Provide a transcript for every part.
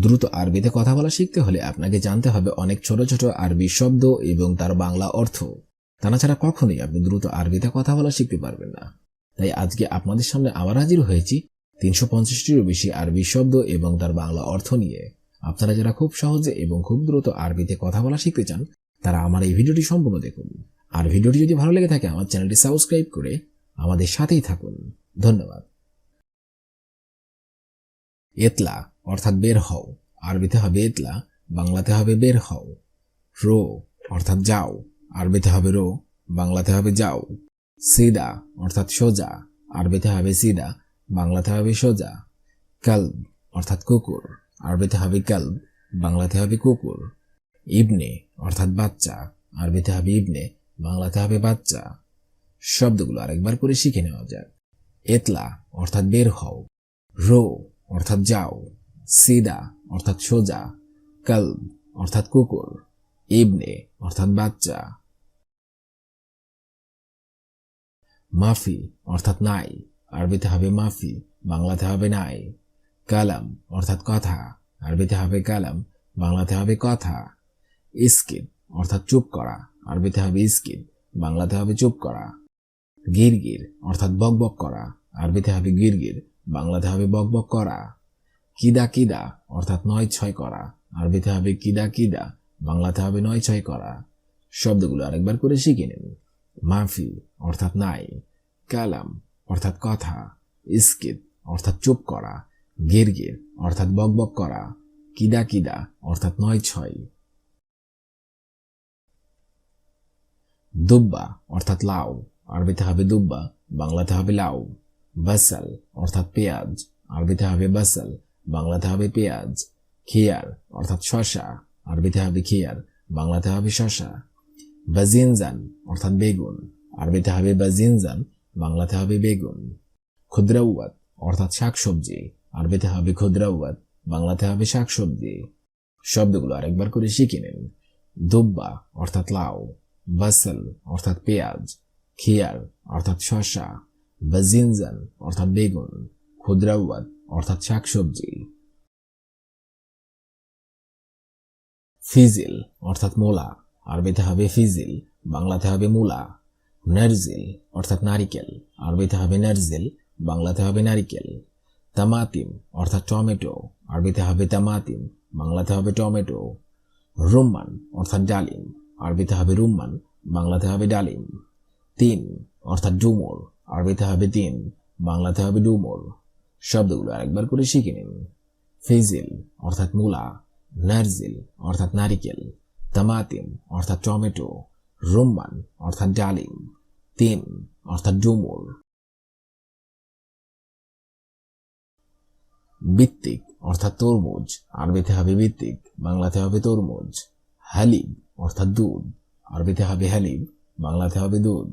দ্রুত আরবিতে কথা বলা শিখতে হলে আপনাকে জানতে হবে অনেক ছোট ছোট আরবি শব্দ এবং তার বাংলা অর্থ। তা না ছাড়া কখনোই আপনি দ্রুত আরবিতে কথা বলা শিখতে পারবেন না। তাই আজকে আপনাদের সামনে আবার হাজির হয়েছি তিনশো পঞ্চাশটিরও বেশি আরবি শব্দ এবং তার বাংলা অর্থ নিয়ে। আপনারা যারা খুব সহজে এবং খুব দ্রুত আরবিতে কথা বলা শিখতে চান, তারা আমার এই ভিডিওটি সম্পূর্ণ দেখুন। আর ভিডিওটি যদি ভালো লেগে থাকে, আমার চ্যানেলটি সাবস্ক্রাইব করে আমাদের সাথেই থাকুন। ধন্যবাদ। এতলা অর্থাৎ বের হও। আরবিতে হবে এতলা, বাংলাতে হবে বের হও। রো, অর্থাৎ যাও। আরবিতে হবে রো, বাংলাতে হবে যাও। সিদা, অর্থাৎ সোজা। আরবিতে হবে সিদা, বাংলাতে হবে সোজা। কালব, অর্থাৎ কুকুর। আরবিতে হবে কালব, বাংলাতে হবে কুকুর। ইবনে, অর্থাৎ বাচ্চা। আরবিতে হবে ইবনে, বাংলাতে হবে বাচ্চা। শব্দগুলো আরেকবার করে শিখে নেওয়া যাক। এতলা, অর্থাৎ বের হও। রো, অর্থাৎ যাও। সিদা, অর্থাৎ সোজা, কালব, অর্থাৎ কুকুর, ইবনে, অর্থাৎ বাচ্চা, মাফি, অর্থাৎ নাই, আরবিতে হবে মাফি, বাংলাতে হবে নাই, কালাম, অর্থাৎ কথা, আরবিতে হবে কালাম, বাংলাতে হবে কথা ইস্কিদ অর্থাৎ চুপ করা, আরবিতে হবে ইস্কিদ বাংলাতে হবে চুপ করা, গিরগির, অর্থাৎ বকবক করা, আরবিতে হবে গিরগির, বাংলাতে হবে বকবক করা। কিদা কিদা, অর্থাৎ নয় ছয় করা। আরবিতে হবে কিদা কিদা, বাংলাতে হবে নয় ছয় করা। শব্দগুলো আরেকবার করে শিখে নিন। মাফি অর্থাৎ নাই। কালাম, অর্থাৎ কথা। ইস্কিদ অর্থাৎ চুপ করা। গিরগির, অর্থাৎ বকবক করা। কিদা কিদা, অর্থাৎ নয় ছয়। দুব্বা, অর্থাৎ লাউ। আরবিতে হবে দুব্বা, বাংলাতে হবে লাউ। বাসাল, অর্থাৎ পেঁয়াজ। আরবিতে হবে বাসাল বাংলাতে হবে পেঁয়াজ খিয়ার অর্থাৎ শশা আরবিতে হবে খিয়ার বাংলাতে হবে শশা বাজিনজান, অর্থাৎ বেগুন। আরবিতে হবে বাজিনজান, বাংলাতে হবে বেগুন। ক্ষুদ্রাউয়াত অর্থাৎ শাকসবজি। আরবিতে হবে ক্ষুদ্রাউয়াত বাংলাতে হবে শাকসবজি। শব্দগুলো আরেকবার করে শিখে নিন। দুব্বা, অর্থাৎ লাউ। বাসল, অর্থাৎ পেঁয়াজ। খিয়ার অর্থাৎ শশা বাজিনজান, অর্থাৎ বেগুন। ক্ষুদ্রাউয়াত অর্থাৎ শাকসবজি। ফিজিল, অর্থাৎ মোলা। আরবিতে হবে ফিজিল, বাংলাতে হবে মূলা। নারজিল, অর্থাৎ নারিকেল। আরবিতে হবে নারজিল, বাংলাতে হবে নারিকেল। তামাতিম, অর্থাৎ টমেটো। আরবিতে হবে তামাতিম, বাংলাতে হবে টমেটো। রুম্মান, অর্থাৎ ডালিম। আরবিতে হবে রুম্মান, বাংলাতে হবে ডালিম। তিন, অর্থাৎ ডুমুর। আরবিতে হবে তিন, বাংলাতে হবে ডুমুর। শব্দগুলো আরেকবার করে শিখে নিন। ফিজিল অর্থাৎ মূলা, নারজিল অর্থাৎ নারিকেল, তামাতিম অর্থাৎ টমেটো রুম্মান অর্থাৎ ডালিম তিন অর্থাৎ ডুমুর। ভিত্তিক অর্থাৎ তরমুজ, আরবিতে হবে ভিত্তিক, বাংলাতে হবে তরমুজ। হালিব অর্থাৎ দুধ, আরবিতে হবে হালিব বাংলাতে হবে দুধ।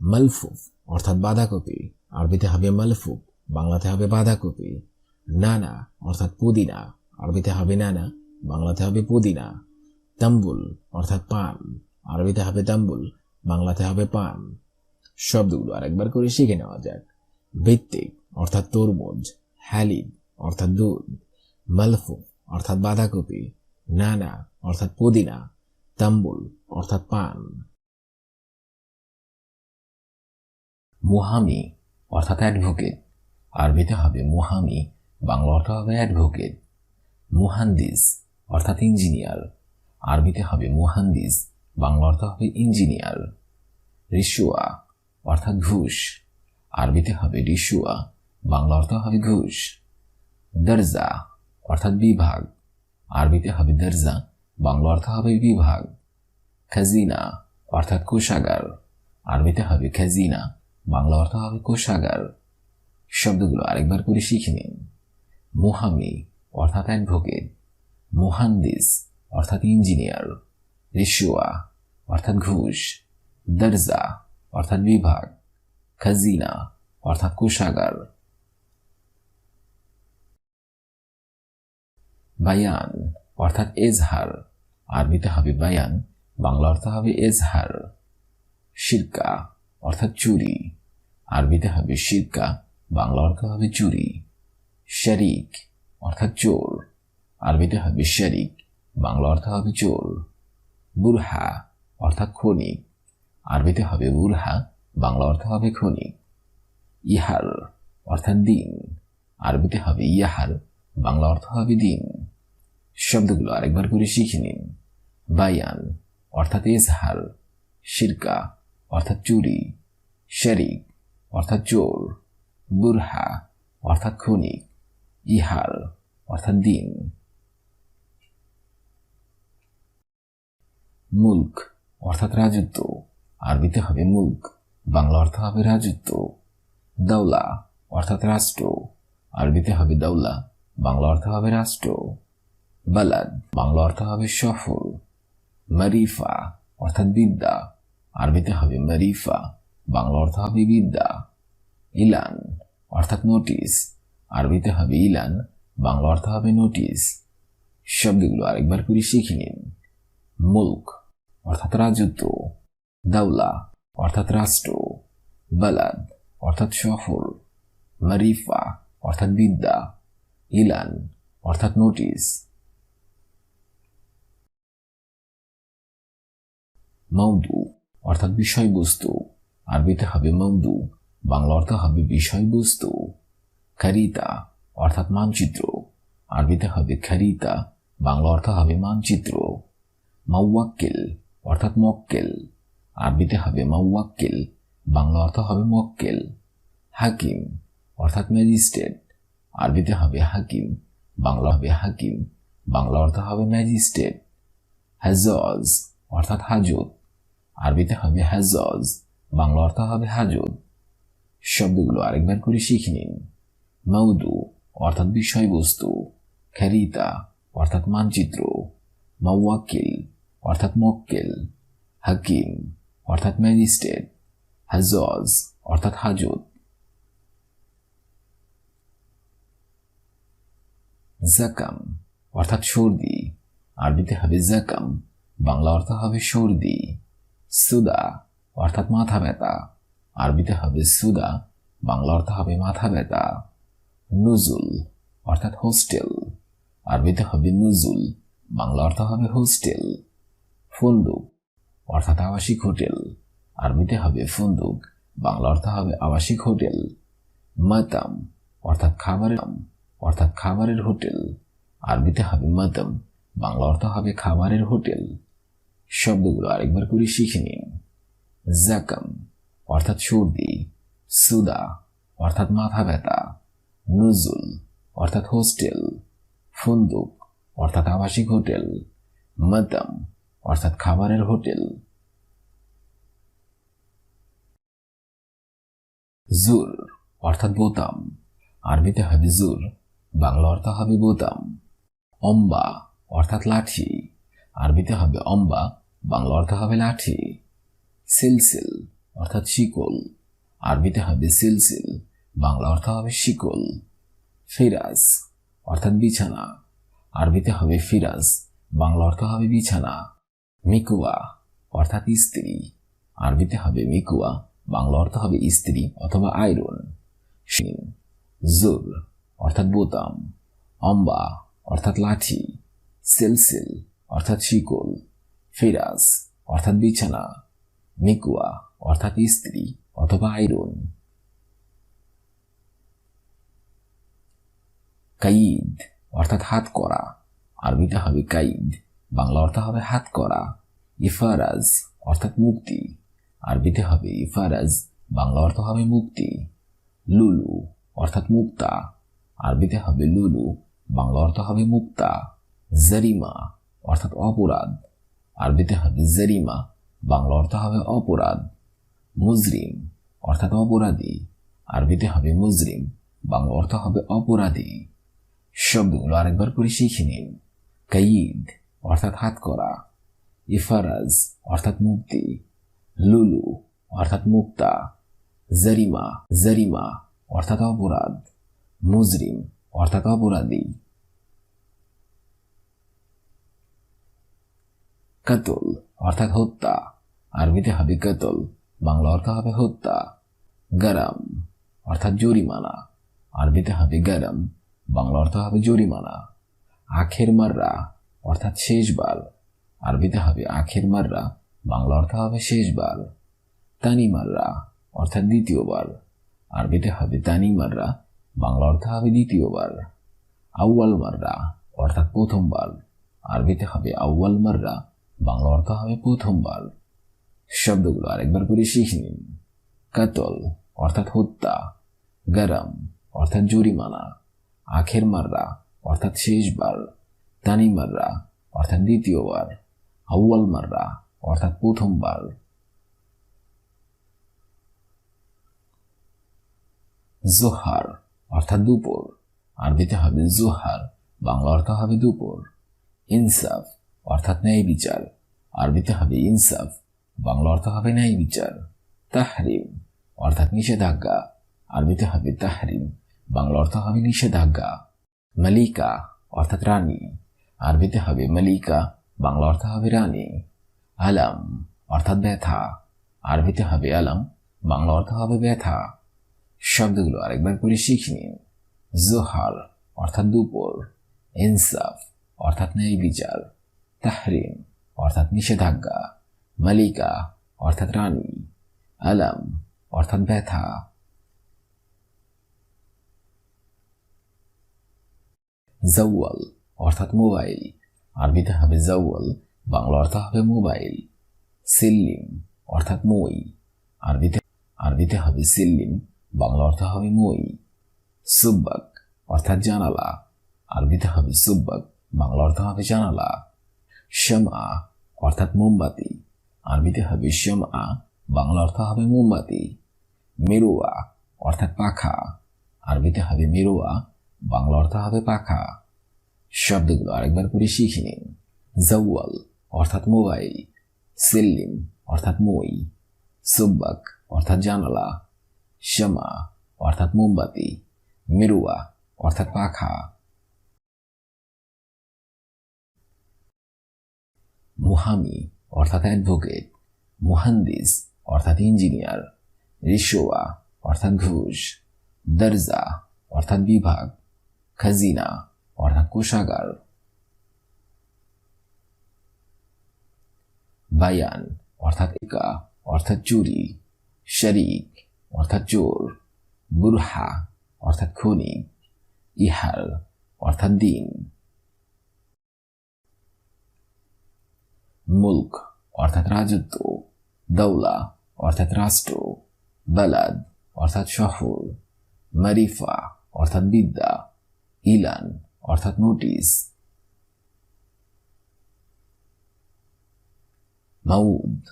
মালফুফ অর্থাৎ বাঁধাকপি, আরবিতে হবে মালফুফ। বাংলাতে হবে বাঁধাকপি। নানা, অর্থাৎ পুদিনা। আরবিতে হবে নানা, বাংলাতে হবে পুদিনা। তাম্বুল, অর্থাৎ পান। আরবিতে হবে তাম্বুল, বাংলাতে হবে পান। শব্দগুলো আরেকবার করে শিখে নেওয়া যাক। ভিত্তিক, অর্থাৎ তরমুজ। হ্যালিব অর্থাৎ দুধ। মালফু, অর্থাৎ বাঁধাকপি। নানা, অর্থাৎ পুদিনা। তাম্বুল, অর্থাৎ পান। মুহামি, অর্থাৎ অ্যাডভোকেট। আরবিতে হবে মুহামি, বাংলা অর্থ হবে অ্যাডভোকেট মুহান্দিস অর্থাৎ ইঞ্জিনিয়ার আরবিতে হবে মুহান্দিস, বাংলা অর্থ হবে ইঞ্জিনিয়ার রিসুয়া অর্থাৎ ঘুষ, আরবিতে হবে রিসুয়া বাংলা অর্থ হবে ঘুষ, দরজা অর্থাৎ বিভাগ, আরবিতে হবে দরজা, বাংলা অর্থ হবে বিভাগ, খাজিনা অর্থাৎ কোষাগার, আরবিতে হবে খাজিনা, বাংলা অর্থ হবে কোষাগার। শব্দগুলো আরেকবার করে শিখে নিন। মোহামি অর্থাৎ অ্যাডভোকেট। মুহান্দিস, অর্থাৎ ইঞ্জিনিয়ার। রিসুয়া অর্থাৎ ঘুষ। দরজা, অর্থাৎ বিভাগ। খাজিনা, অর্থাৎ কোষাগার। বায়ান, অর্থাৎ এজহার। আরবিতে হবে বায়ান, বাংলা অর্থ হবে এজহার। শিরকা, অর্থাৎ চুরি। আরবিতে হবে শিরকা। বাংলা অর্থ হবে চুরি, শারিক অর্থাৎ চোর। আরবিতে হবে শারিক, বাংলা অর্থ হবে চোর। বুরহা অর্থাৎ খনিক, আরবিতে হবে বুরহা, বাংলা অর্থ হবে খনিক। ইহার অর্থাৎ দিন, আরবিতে হবে ইয়াহার বাংলা অর্থ হবে দিন। শব্দগুলো আরেকবার করে শিখে নিন। বায়ান অর্থাৎ এজহার, শিরকা অর্থাৎ চুরি, শরিক অর্থাৎ চোর। বুরহা, অর্থাৎ খনিক ইহার, অর্থাৎ দিন। মুল্ক, অর্থাৎ রাজত্ব, আরবিতে হবে মুল্ক, বাংলা অর্থ হবে রাজত্ব। দাওলা, অর্থাৎ রাষ্ট্র, আরবিতে হবে দাওলা, বাংলা অর্থ হবে রাষ্ট্র। বালাদ, বাংলা অর্থ হবে সফল। মারিফা, অর্থাৎ বিদ্যা, আরবিতে হবে মারিফা, বাংলা অর্থ হবে বিদ্যা। ইলান, অর্থাৎ নোটিশ আরবিতে হবে ইলান, বাংলা অর্থ হবে নোটিশ শব্দগুলো আরেকবার করে শিখে নিন। মুল্ক, অর্থাৎ রাজত্ব। দাওলা, অর্থাৎ রাষ্ট্র। বালাদ, অর্থাৎ শহর মারিফা, অর্থাৎ বিদ্যা। ইলান, অর্থাৎ নোটিশ মৌদু, অর্থাৎ বিষয়বস্তু। আরবিতে হবে মৌদু। বাংলা অর্থ হবে বিষয়বস্তু, খারিতা, অর্থাৎ মানচিত্র। আরবিতে হবে খারিতা, বাংলা অর্থ হবে মানচিত্র। মাওয়াক্কেল, অর্থাৎ মক্কেল। আরবিতে হবে মাওয়াক্কেল, বাংলা অর্থ হবে মক্কেল। হাকিম, অর্থাৎ ম্যাজিস্ট্রেট। আরবিতে হবে হাকিম, বাংলা হবে হাকিম, বাংলা অর্থ হবে ম্যাজিস্ট্রেট। হাজজ, অর্থাৎ হাজত। আরবিতে হবে হাজজ, বাংলা অর্থ হবে হাজত। শব্দগুলো আরেকবার করে শিখে নিন। মৌদু, অর্থাৎ বিষয়বস্তু। খেরিতা, অর্থাৎ মানচিত্র। মাওয়াক্কিল, অর্থাৎ মক্কেল। হাকিম, অর্থাৎ ম্যাজিস্ট্রেট। হাজজ অর্থাৎ হাজত। জাকাম, অর্থাৎ সর্দি। আরবিতে হবে জাকাম, বাংলা অর্থ হবে সর্দি। সুদা, অর্থাৎ মাথা ব্যথা। আরবিতে হবে সুদা, বাংলা অর্থ হবে মাথা ব্যথা, নুজুল অর্থাৎ হোস্টেল, আরবিতে হবে নুজুল, বাংলা অর্থ হবে হোস্টেল, ফন্দুক অর্থাৎ আবাসিক হোটেল, আরবিতে হবে ফন্দুক, বাংলা অর্থ হবে আবাসিক হোটেল, মাতাম অর্থাৎ খাবারের অর্থাৎ খাবারের হোটেল, আরবিতে হবে মাতাম, বাংলা অর্থ হবে খাবারের হোটেল। শব্দগুলো আরেকবার করে শিখে নিন জাকাম অর্থাৎ সর্দি, সুদা, অর্থাৎ মাথা ব্যথা, নজুল, অর্থাৎ হোস্টেল, ফন্দুক, অর্থাৎ আবাসিক হোটেল মাতাম অর্থাৎ খাবারের হোটেল। জুর, অর্থাৎ বোতাম, আরবিতে হবে জুর, বাংলা অর্থ হবে বোতাম। অম্বা, অর্থাৎ লাঠি, আরবিতে হবে অম্বা, বাংলা অর্থ হবে লাঠি। সিলসিল অর্থাৎ শিকল। আরবিতে হবে সিলসিল, বাংলা অর্থ হবে শিকল। ফিরাজ, অর্থাৎ বিছানা। আরবিতে হবে ফিরাজ, বাংলা অর্থ হবে বিছানা। মিকুয়া, অর্থাৎ স্ত্রী। আরবিতে হবে মিকুয়া, বাংলা অর্থ হবে স্ত্রী অথবা আয়রন। শিন, জুর, অর্থাৎ বোতাম। অম্বা, অর্থাৎ লাঠি। সেলসেল, অর্থাৎ শিকল। ফিরাজ, অর্থাৎ বিছানা। মিকুয়া অর্থাৎ স্ত্রী অথবা আয়রন। কাইদ অর্থাৎ হাত করা। আরবিতে হবে কাইদ, বাংলা অর্থ হবে হাত করা। ইফারাজ অর্থাৎ মুক্তি। আরবিতে হবে ইফারাজ, বাংলা অর্থ হবে মুক্তি। লুলু অর্থাৎ মুক্তা। আরবিতে হবে লুলু, বাংলা অর্থ হবে মুক্তা। জারিমা অর্থাৎ অপরাধ। আরবিতে হবে জারিমা, বাংলা অর্থ হবে অপরাধ। মুজরিম, অর্থাৎ অপরাধী। আরবিতে হবে মুজরিম, বাংলা অর্থ হবে অপরাধী। শব্দগুলো আরেকবার করে শিখে নিন। কাইদ অর্থাৎ হাত করা। ইফারাজ, অর্থাৎ মুক্তি। লুলু, অর্থাৎ মুক্তা। জারিমা জারিমা, অর্থাৎ অপরাধ। মুজরিম, অর্থাৎ অপরাধী। কাতল, অর্থাৎ হত্যা। আরবিতে হবে কাতল। বাংলা অর্থ হবে হত্যা, গরম, অর্থাৎ জরিমানা। আরবিতে হবে গরম, বাংলা অর্থ হবে জরিমানা। আখের মাররা, অর্থাৎ শেষবার। আরবিতে হবে আখের মাররা, বাংলা অর্থ হবে শেষবার। তানি মাররা, অর্থাৎ দ্বিতীয়বার। আরবিতে হবে তানি মাররা, বাংলা অর্থ হবে দ্বিতীয়বার। আউয়াল মাররা, অর্থাৎ প্রথমবার। আরবিতে হবে আউয়াল মাররা, বাংলা অর্থ হবে প্রথমবার। শব্দগুলো আরেকবার করে শিখে নিন। কাতল, অর্থাৎ হত্যা। গরম, অর্থাৎ জরিমানা। আখের মাররা, অর্থাৎ শেষবার। তানি মাররা, অর্থাৎ দ্বিতীয়বার। আউয়াল মাররা, অর্থাৎ প্রথমবার। জোহার, অর্থাৎ দুপুর। আরবিতে হবে জোহার, বাংলা অর্থ হবে দুপুর। ইনসাফ, অর্থাৎ ন্যায় বিচার আরবিতে হবে ইনসাফ বাংলা অর্থ হবে ন্যায় বিচার, তাহরিম। অর্থাৎ নিষেধাজ্ঞা। আরবিতে হবে তাহরিম। বাংলা অর্থ হবে নিষেধাজ্ঞা। মালিকা, অর্থাৎ রানী। আরবিতে হবে মালিকা। বাংলা অর্থ হবে রানী। আলাম, অর্থাৎ ব্যথা। আরবিতে হবে আলাম। বাংলা অর্থ হবে ব্যথা। শব্দগুলো আরেকবার করে শিখে নিন। জোহার, অর্থাৎ দুপুর। ইনসাফ, অর্থাৎ ন্যায় বিচার। তাহরিম, অর্থাৎ নিষেধাজ্ঞা। মালিকা, অর্থাৎ রানী, আলাম, অর্থাৎ ব্যথা। জৌয়াল অর্থাৎ মোবাইল। আরবিতে হবে জৌয়াল বাংলা অর্থ হবে মোবাইল। সিল্লিম, অর্থাৎ মই। আরবিতে আরবিতে হবে সিল্লিম, বাংলা অর্থ হবে মই। সুব্বাক, অর্থাৎ জানালা। আরবিতে হবে সুব্বাক, বাংলা অর্থ হবে জানালা। শ্যামা অর্থাৎ মোমবাতি। আরবিতে হবে শ্যামা বাংলা অর্থ হবে মোমবাতি। মেরুয়া, অর্থাৎ পাখা। আরবিতে হবে মেরুয়া, বাংলা অর্থ হবে পাখা। শব্দগুলো আরেকবার করে শিখে নিন। জৌয়াল অর্থাৎ মোবাইল। সিল্লিম, অর্থাৎ মই। সুব্বাক, অর্থাৎ জানালা। শ্যামা, অর্থাৎ মোমবাতি। মেরুয়া, অর্থাৎ পাখা। মুহামি অর্থাৎ অ্যাডভোকেট মুহান্দিস, অর্থাৎ ইঞ্জিনিয়ার রিসোয়া অর্থাৎ ঘুষ, দরজা, অর্থাৎ বিভাগ, খাজিনা, অর্থাৎ কোষাগার। বায়ান, অর্থাৎ একা, অর্থাৎ চুরি। শরিক, অর্থাৎ চোর। বুরহা, অর্থাৎ খনি ইহাল অর্থাৎ দিন। মুল্ক, অর্থাৎ রাজত্ব, দৌলা, অর্থাৎ রাষ্ট্র, বালাদ, অর্থাৎ শহর, মারিফা, অর্থাৎ বিদ্যা, ইলান, অর্থাৎ নোটিশ। মাউদ।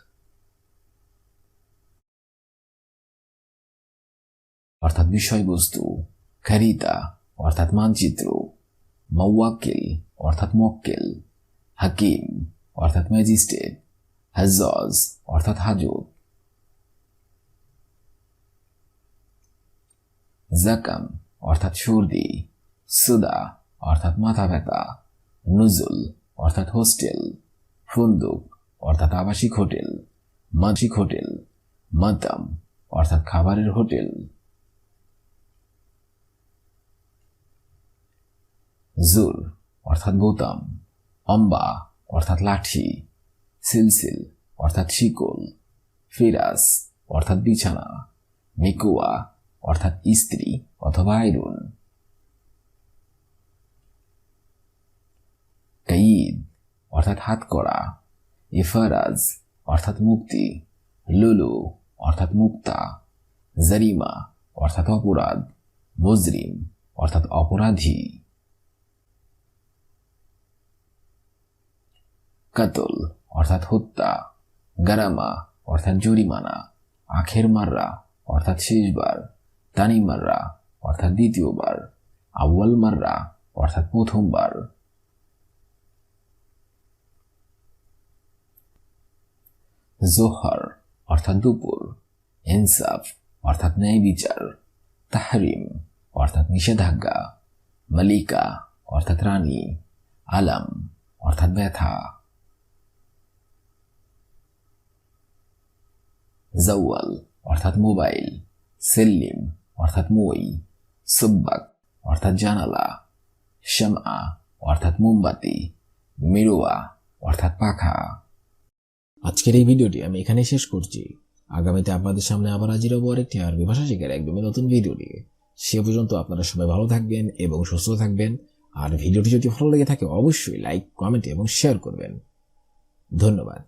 অর্থাৎ বিষয়বস্তু, খারিতা, অর্থাৎ মানচিত্র। মৌয়াক্কিল অর্থাৎ মক্কেল। হাকিম। অর্থাৎ ম্যাজিস্ট্রেট হাজজ অর্থাৎ হাজত। জাকাম, অর্থাৎ সর্দি। সুদা, অর্থাৎ মাথা ব্যথা। নুজুল, অর্থাৎ হোস্টেল। ফুন্দুক, অর্থাৎ আবাসিক হোটেল। মানসিক হোটেল। মাতাম, অর্থাৎ খাবারের হোটেল। জুর, অর্থাৎ বোতাম। অম্বা অর্থাৎ লাঠি, সিলসিল, অর্থাৎ শিকল, ফিরাস, অর্থাৎ বিছানা, মিকুয়া, অর্থাৎ ইস্ত্রি অথবা আয়রন। কাইদ অর্থাৎ হাত করা। ইফারাজ অর্থাৎ মুক্তি। লুলু, অর্থাৎ মুক্তা। জারিমা, অর্থাৎ অপরাধ। মুজরিম, অর্থাৎ অপরাধী। কাতল, অর্থাৎ হত্যা, গারামা, অর্থাৎ জরিমানা, আখের মাররা, অর্থাৎ শেষবার তানি মাররা, অর্থাৎ দ্বিতীয়বার, আউয়াল মাররা, অর্থাৎ প্রথমবার। জোহর, অর্থাৎ দুপুর। ইনসাফ অর্থাৎ ন্যায় বিচার। তাহরিম, অর্থাৎ নিষেধাজ্ঞা। মালিকা, অর্থাৎ রানী। আলাম, অর্থাৎ ব্যথা। জওয়াল অর্থাৎ মোবাইল সেল্লিম অর্থাৎ মই, সুব্বাক, অর্থাৎ জানালা শ্যামা অর্থাৎ মোমবাতি, মিরুয়া, অর্থাৎ পাখা। আজকের এই ভিডিওটি আমি এখানেই শেষ করছি। আগামীতে আপনাদের সামনে আবার হাজির হব আরেকটি আরবি ভাষা শেখার একদমই নতুন ভিডিও নিয়ে। সে পর্যন্ত আপনারা সবাই ভালো থাকবেন এবং সুস্থ থাকবেন। আর ভিডিওটি যদি ভালো লেগে থাকে, অবশ্যই লাইক কমেন্ট এবং শেয়ার করবেন। ধন্যবাদ।